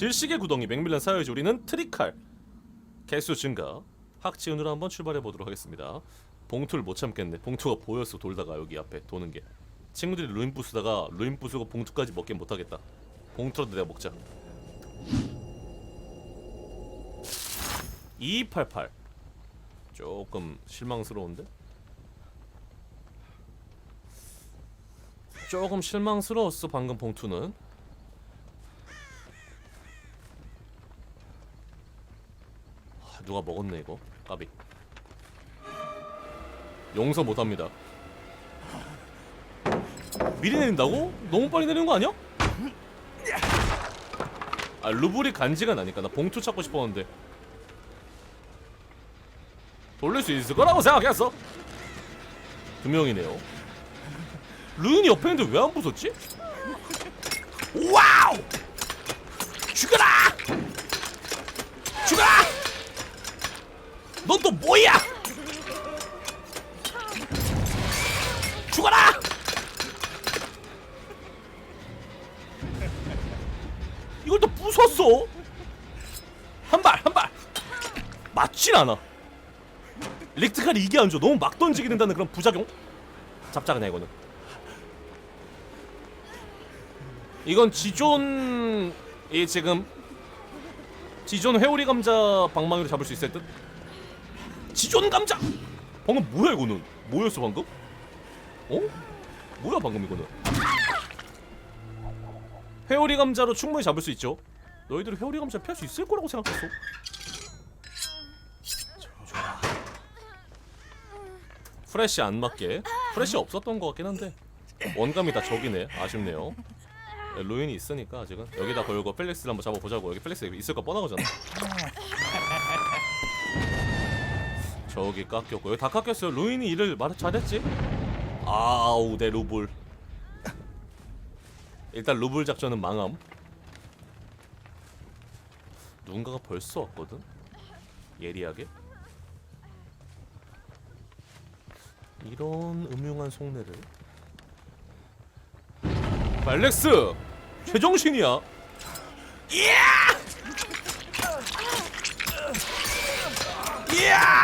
질식의 구덩이 맥밀란 사이즈 우리는 트리칼. 개수 증가. 학지운으로 한번 출발해 보도록 하겠습니다. 봉투를 못 참겠네. 봉투가 보였어. 돌다가 여기 앞에 도는 게. 친구들이 루인 부수다가 루인 부수고 봉투까지 먹긴 못하겠다. 봉투라도 내가 먹자. 2288 조금 실망스러운데? 조금 실망스러웠어 방금 봉투는 누가 먹었네 이거 까비 용서 못합니다 미리 내린다고? 너무 빨리 내리는 거 아니야? 아 루블이 간지가 나니까 나 봉투 찾고 싶었는데 돌릴 수 있을 거라고 생각했어 두 명이네요 루인이 옆에 있는데 왜 안 부쉈지? 와우! 죽어라! 넌 또 뭐야? 죽어라! 이걸 또 부쉈어? 한 발, 한 발! 맞진 않아. 렉트칼이 이게 안 좋아. 너무 막 던지게 된다는 그런 부작용? 그냥 이거는. 이건 지존 이 지금 지존 회오리 감자 방망이로 잡을 수 있을 듯. 지존 감자. 방금 뭐야 이거는? 뭐였어 방금? 어? 뭐야 방금 이거는? 회오리 감자로 충분히 잡을 수 있죠. 너희들이 회오리 감자 피할 수 있을 거라고 생각했어? 프레쉬 안 맞게. 프레쉬 없었던 것 같긴 한데 원감이 다 적이네. 아쉽네요. 네, 루인이 있으니까 지금 여기다 걸고 펠릭스를 한번 잡아보자고. 여기 펠릭스 있을 거 뻔하거잖아. 저기 깎였고 여기 다 깎였어요. 루인이 일을 말 잘했지? 아우 내 루블. 일단 루블 작전은 망함. 누군가가 벌써 왔거든. 예리하게. 이런 음흉한 속내를. 알렉스 제정신이야. 이야! 이야!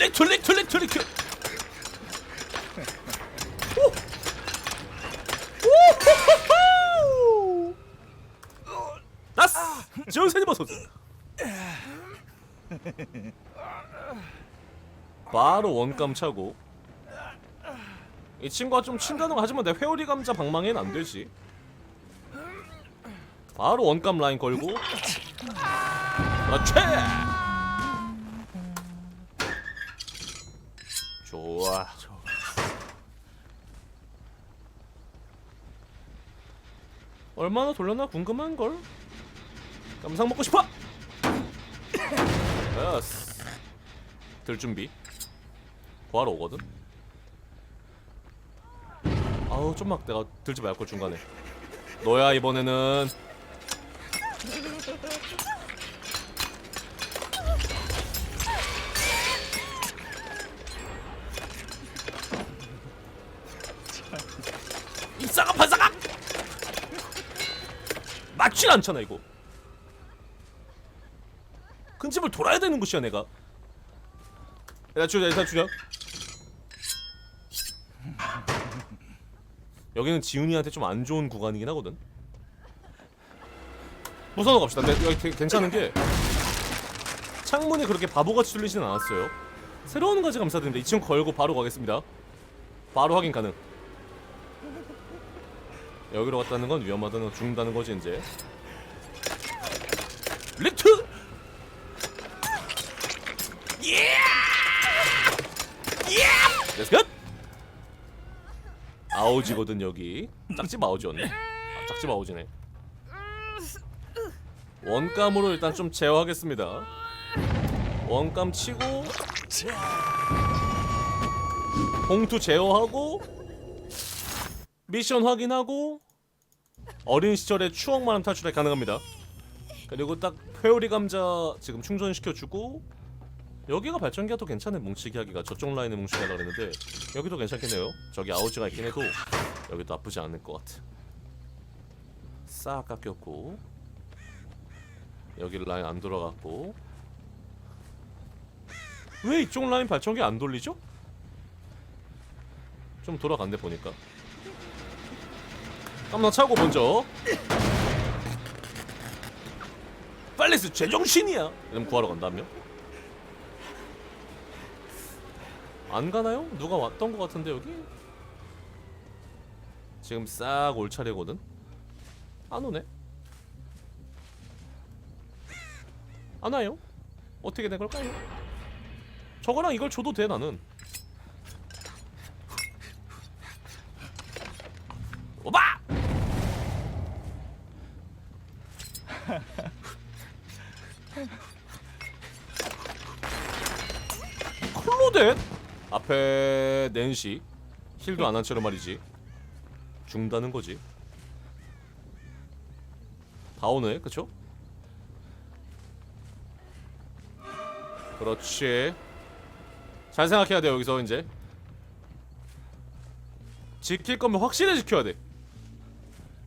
렉트 렉트 렉트 렉트. 오호호호! 나스! 전세니 버섯. 바로 원감 차고. 이 친구가 좀 친다는 거 하지만 내 회오리 감자 방망이는 안 되지. 바로 원감 라인 걸고. 그렇지. 좋아. 얼마나 돌렸나 궁금한 걸. 깜상 먹고 싶어. 예스. 들 준비. 구하러 오거든. 아우 좀막 내가 들지 말걸 중간에. 너야 이번에는. 입사가 반사가 맞질 않잖아 이거. 큰 집을 돌아야 되는 곳이야 내가. 야 주자 일단. 여기는 지훈이한테 좀 안 좋은 구간이긴 하거든. 부숴놓고 갑시다. 근데 여기 되게 괜찮은 게 창문이 그렇게 바보같이 뚫리지는 않았어요. 새로운 가지 감사드립니다. 이 친구 걸고 바로 가겠습니다. 바로 확인 가능. 여기로 갔다는 건 위험하다는 건 죽는다는 거지 이제. 리트! 예! 예! 렛츠 굿! 아우지거든 여기. 짝집 아우지였네. 아, 짝집 아우지네. 원감으로 일단 좀 제어하겠습니다. 원감 치고 봉투 제어하고 미션 확인하고 어린 시절의 추억만은 탈출이 가능합니다. 그리고 딱 회오리 감자 지금 충전시켜주고 여기가 발전기가 더 괜찮네 뭉치기 하기가 저쪽 라인에 뭉치기 하려고 했는데 여기도 괜찮겠네요. 저기 아우지가 있긴 해도 여기도 나쁘지 않을 것 같아. 싹 깎였고 여기 라인 안 돌아갔고 왜 이쪽 라인 발전기 안 돌리죠? 좀 돌아간대 보니까 깜나 차고 먼저 빨리스 제정신이야. 이러면 구하러 간다며? 안 가나요? 누가 왔던 것 같은데 여기? 지금 싹 올 차례거든? 안 오네. 안 와요? 어떻게 된 걸까요? 저거랑 이걸 줘도 돼 나는 오바! 클로덴? 앞에 낸시 힐도 안 한 채로 말이지. 죽는다는 거지. 다 오네 그쵸? 그렇지. 잘 생각해야 돼 여기서 이제. 지킬 거면 확실히 지켜야 돼.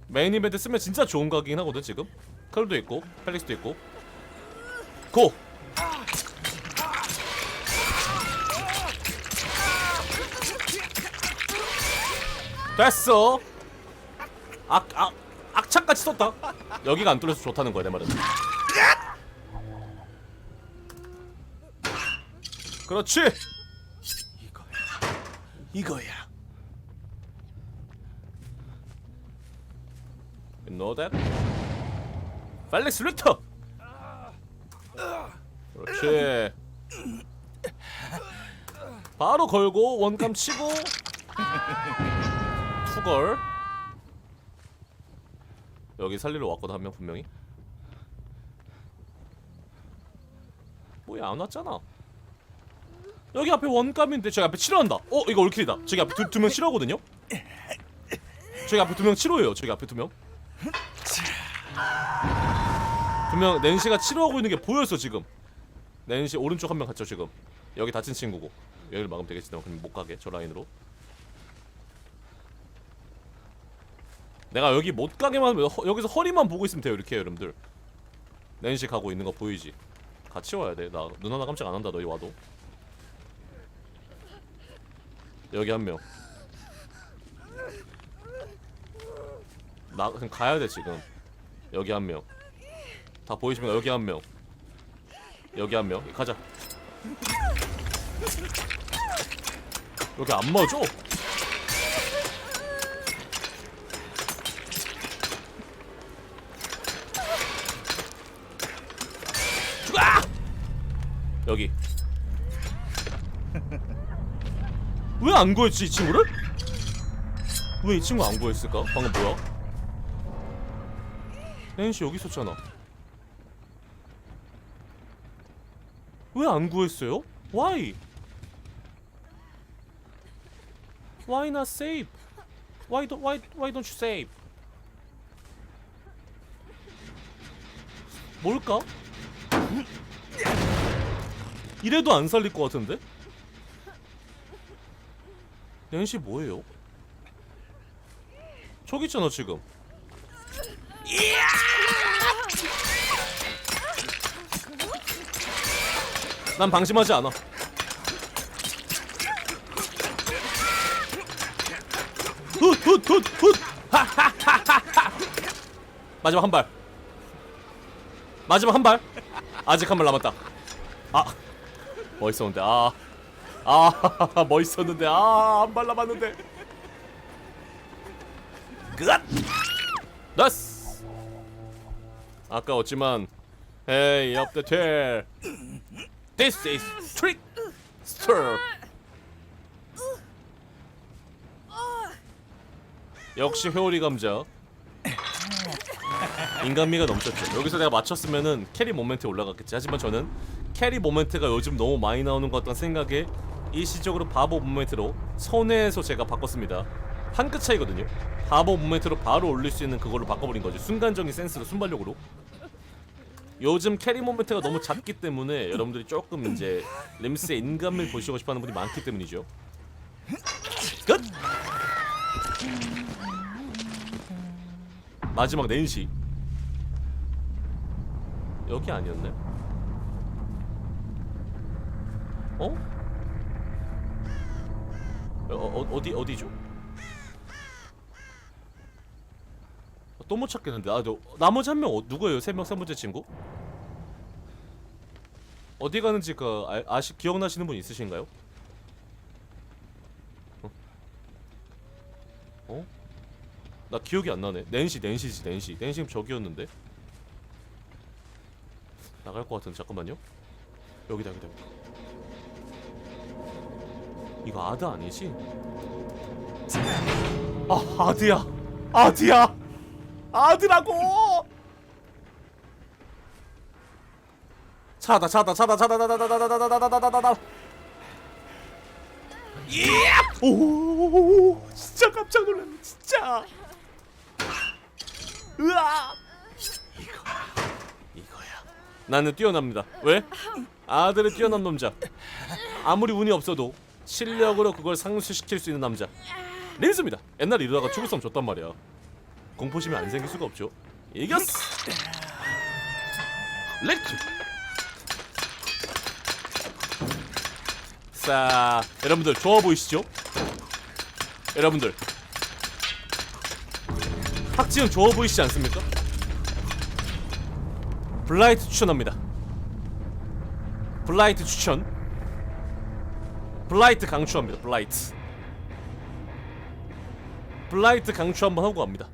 메인 이벤트 쓰면 진짜 좋은 각이긴 하거든 지금. 클도 있고 펠릭스도 있고. 고! 됐어. 악, 악, 악착같이 썼다. 여기가 안 뚫려서 좋다는 거야 내 말은. 그렇지. 이거야. 이거야. That? 펠릭스 리터 그렇지. 바로 걸고 원감 치고 투걸. 여기 살리러 왔거든 한 명 분명히. 뭐야 안 왔잖아. 여기 앞에 원감인데 저기 앞에 치료한다. 어 이거 올킬이다. 저기 앞에 두 명 치료하거든요? 저기 앞에 두 명 치료해요 저기 앞에 두명. 분명 낸시가 치료하고 있는 게 보였어 지금. 낸시 오른쪽 한 명 갔죠 지금. 여기 다친 친구고. 여기를 막으면 되겠지 그럼 못 가게 저 라인으로 내가 여기 못 가게만 허- 여기서 허리만 보고 있으면 돼요 이렇게 여러분들. 낸시 가고 있는 거 보이지? 같이 와야 돼나 눈 하나 깜짝 안 한다 너희 와도. 여기 한명 나 그냥 가야 돼 지금. 여기 한명. 다 보이십니까 여기 한명. 여기 한명. 가자. 여기 안 맞아 죽어! 여기 왜 안 구했지 이 친구를? 왜 이 친구 안 구했을까? 방금 뭐야? 낸시 여기 있었잖아 왜 안 구했어요? Why? Why not save? Why don't why why don't you save? 뭘까? 이래도 안 살릴 것 같은데? 낸시 뭐예요? 저기 있잖아 지금. 난 방심하지 않아. 훗훗훗훗! 마지막 한발. 마지막 한발. 아직 한 발 남았다. 아 멋있었는데 아 아 멋있었는데 아한 발 남았는데. 끝! 나스 아까웠지만 Hey up the tail. This is trick stir 역시 회오리 감자 인간미가 넘쳤죠. 여기서 내가 맞췄으면은 캐리 모멘트에 올라갔겠지. 하지만 저는 캐리 모멘트가 요즘 너무 많이 나오는 것 같다는 생각에 일시적으로 바보 모멘트로 손해에서 제가 바꿨습니다. 한 끗 차이거든요. 바보 모멘트로 바로 올릴 수 있는 그걸로 바꿔버린 거지. 순간적인 센스로 순발력으로. 요즘 캐리 모멘트가 너무 작기 때문에 여러분들이 조금 이제 림스의 인간미를 보시고 싶어하는 분이 많기 때문이죠. 끝! 마지막 낸시 여기 아니었나요? 어? 어, 어 어디 어디죠? 또 못 찾겠는데 아, 저, 나머지 한명 어, 누구예요? 세명세 번째 친구? 어디 가는지 그 아, 아시 기억나시는 분 있으신가요? 어? 어? 나 기억이 안 나네. 낸시, 낸시지, 낸시. 낸시 저기였는데. 나갈 것 같은데 잠깐만요. 여기다, 여기다. 여기다. 이거 아드 아니지? 아, 아드야. 아드야. 아드라고. 차다, 차다, 차다, 차다, 차다, 차다, 차다, 차다, 차다, 차다, 차다. 예! 오, 진짜 깜짝 놀랐네, 진짜. 으아! 나는 뛰어납니다. 왜? 아들의 뛰어난 남자. 아무리 운이 없어도 실력으로 그걸 상쇄시킬 수 있는 남자. 린스입니다. 옛날에 이러다가 죽을성 줬단 말이야. 공포심이 안 생길 수가 없죠. 이겼어. 렉트. 자, 여러분들 좋아 보이시죠? 여러분들 학지은 좋아 보이시지 않습니까? 블라이트 추천합니다. 블라이트 추천. 블라이트 강추합니다. 블라이트. 블라이트 강추 한번 하고 갑니다.